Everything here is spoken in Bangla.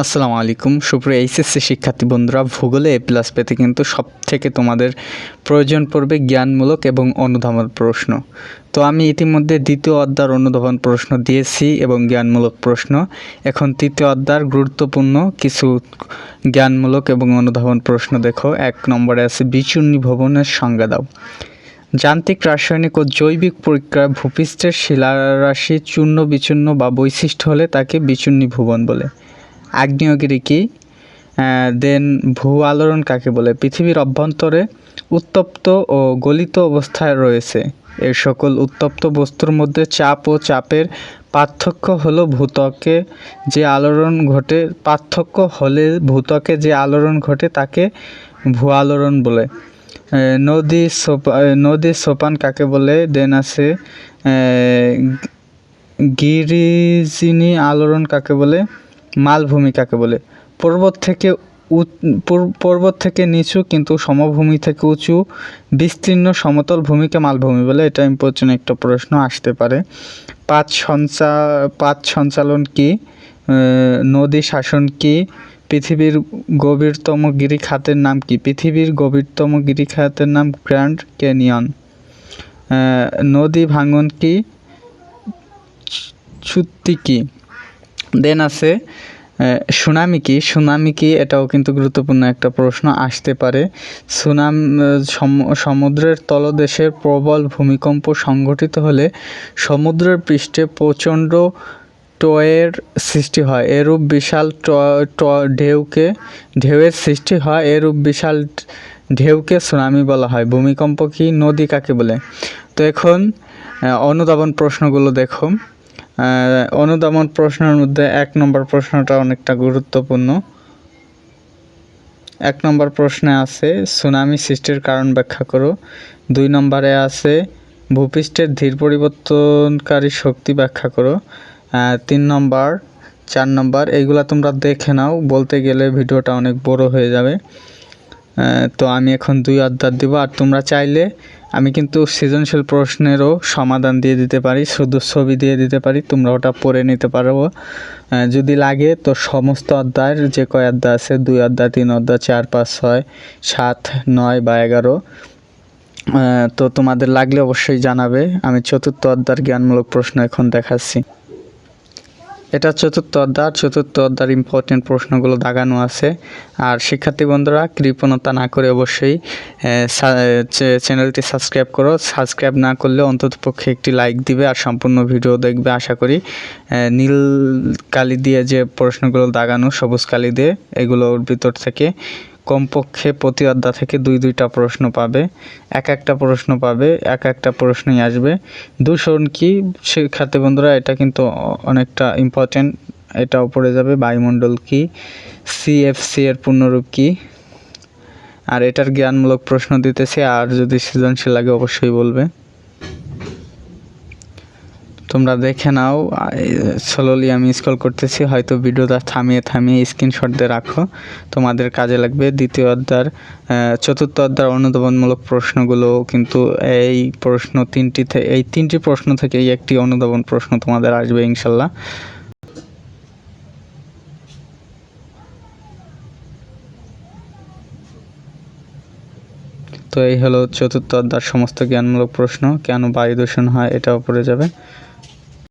আসসালামু আলাইকুম। সুপ্রিয় এইচএসসি শিক্ষার্থী বন্ধুরা, ভূগোলে এ প্লাস পেতে কিন্তু সব থেকে তোমাদের প্রয়োজন পড়বে জ্ঞানমূলক এবং অনুধাবন প্রশ্ন। তো আমি ইতিমধ্যে দ্বিতীয় অধ্যায়ের অনুধাবন প্রশ্ন দিয়েছি এবং জ্ঞানমূলক প্রশ্ন। এখন তৃতীয় অধ্যায়ের গুরুত্বপূর্ণ কিছু জ্ঞানমূলক এবং অনুধাবন প্রশ্ন দেখো। এক নম্বরে আছে, বিচূর্ণী ভবনের সংজ্ঞা দাও। যান্ত্রিক, রাসায়নিক ও জৈবিক প্রক্রিয়া ভূপৃষ্ঠের শিলারাশি চূর্ণ বিচূর্ণ বা বৈশিষ্ট্য হলে তাকে বিচূর্ণী ভুবন বলে। আগ্নেয়গিরি কি দেন ভূ আলোড়ন কাকে বলে? পৃথিবীর অভ্যন্তরে উত্তপ্ত ও গলিত অবস্থায় রয়েছে। এই সকল উত্তপ্ত বস্তুর মধ্যে চাপ ও চাপের পার্থক্য হলো ভূত্বকে যে আলোড়ন ঘটে, পার্থক্য হলে ভূত্বকে যে আলোড়ন ঘটে তাকে ভূ আলোড়ন বলে। নদী সোপা নদীর সোপান কাকে বলে? দেন আছে গিরিজিনি আলোড়ন কাকে বলে? মালভূমি কাকে বলে? পর্বত থেকে পর্বত থেকে নিচু কিন্তু সমভূমি থেকে উঁচু, বিস্তীর্ণ সমতল ভূমিকে মালভূমি বলে, এটা ইম্পর্টেন্ট একটা প্রশ্ন, আসতে পারে। পাঁচ সঞ্চা পাঁচ সঞ্চালন কি? নদী শাসন কি? পৃথিবীর গভীরতম গিরিখাতের নাম কি? পৃথিবীর গভীরতম গিরিখাতের নাম গ্র্যান্ড ক্যানিয়ন। নদী ভাঙন কি? চুক্তি কি? দেন আছে সুনামি কি? সুনামি কি? এটাও কিন্তু গুরুত্বপূর্ণ একটা প্রশ্ন আসতে পারে। সুনাম সম- সমুদ্রের তলদেশের প্রবল ভূমিকম্প সংঘটিত হলে সমুদ্রের পৃষ্ঠে প্রচণ্ড টয়ের সৃষ্টি হয়। এরূপ বিশাল ঢেউকে, ঢেউয়ের সৃষ্টি হয়। এরূপ বিশাল ঢেউকে সুনামি বলা হয়। ভূমিকম্প কি? নদী কাকে বলে? তো এখন অনুধাবন প্রশ্নগুলো দেখো। অনুধাবন প্রশ্নের মধ্যে এক নম্বর প্রশ্নটা অনেকটা গুরুত্বপূর্ণ। এক নম্বর প্রশ্নে আছে, সুনামি সৃষ্টির কারণ ব্যাখ্যা করো। দুই নম্বরে আছে, ভূপৃষ্ঠের ধীর পরিবর্তনকারী শক্তি ব্যাখ্যা করো। তিন নম্বর, চার নম্বর, এইগুলা তোমরা দেখে নাও, বলতে গেলে ভিডিওটা অনেক বড় হয়ে যাবে। তো আমি এখন দুই অধ্যায় দিব, আর তোমরা চাইলে আমি কিন্তু সৃজনশীল প্রশ্নেরও সমাধান দিয়ে দিতে পারি, শুধু ছবি দিয়ে দিতে পারি, তোমরা ওটা পড়ে নিতে পারো। যদি লাগে তো সমস্ত অধ্যায়ের যে কয় অধ্যায় আছে, দুই অধ্যায়, তিন অধ্যায়, চার, পাঁচ, ছয়, সাত, নয় বা এগারো তো তোমাদের লাগলে অবশ্যই জানাবে। আমি চতুর্থ অধ্যায়ের জ্ঞানমূলক প্রশ্ন এখন দেখাচ্ছি। এটা চতুর্থ অধ্যায় চতুর্থ অধ্যায়ের ইম্পর্টেন্ট প্রশ্নগুলো দাগানো আছে। আর শিক্ষার্থী বন্ধুরা, কৃপণতা না করে অবশ্যই চ্যানেলটি সাবস্ক্রাইব করো। সাবস্ক্রাইব না করলে অন্তত পক্ষে একটি লাইক দিবে আর সম্পূর্ণ ভিডিও দেখবে, আশা করি। নীল কালি দিয়ে যে প্রশ্নগুলো দাগানো, সবুজ কালি দিয়ে, এগুলোর ভিতর থেকে কমপক্ষে প্রতি অধ্যায় থেকে দুই দুইটা প্রশ্ন পাবে, এক একটা প্রশ্ন পাবে, এক একটা প্রশ্নই আসবে। দূষণ কি? শিক্ষার্থী বন্ধুরা, এটা কিন্তু অনেকটা ইম্পর্টেন্ট এটাও পড়ে যাবে। বায়ুমণ্ডল কি? সিএফসি এর পূর্ণরূপ কি? আর এটার জ্ঞানমূলক প্রশ্ন দিতেছে, আর যদি সৃজনশীল লাগে অবশ্যই বলবে। তোমরা দেখে নাও। স্লোলি আমি স্ক্রল করতেছি। হয়তো ভিডিওটা থামিয়ে থামিয়ে স্ক্রিনশট দিয়ে রাখো। তোমাদের কাজে লাগবে। দ্বিতীয় অধ্যায়ের আহ, চতুর্থ অধ্যায়ের অনুধাবনমূলক প্রশ্নগুলো কিন্তু এই প্রশ্ন তিনটি এই তিনটি প্রশ্ন থেকেই একটি অনুধাবন প্রশ্ন তোমাদের আসবে ইনশাল্লাহ। তো এই হলো চতুর্থ অধ্যায়ের সমস্ত জ্ঞানমূলক প্রশ্ন। কেন বায়ু দূষণ হয় এটাও পড়ে যাবে।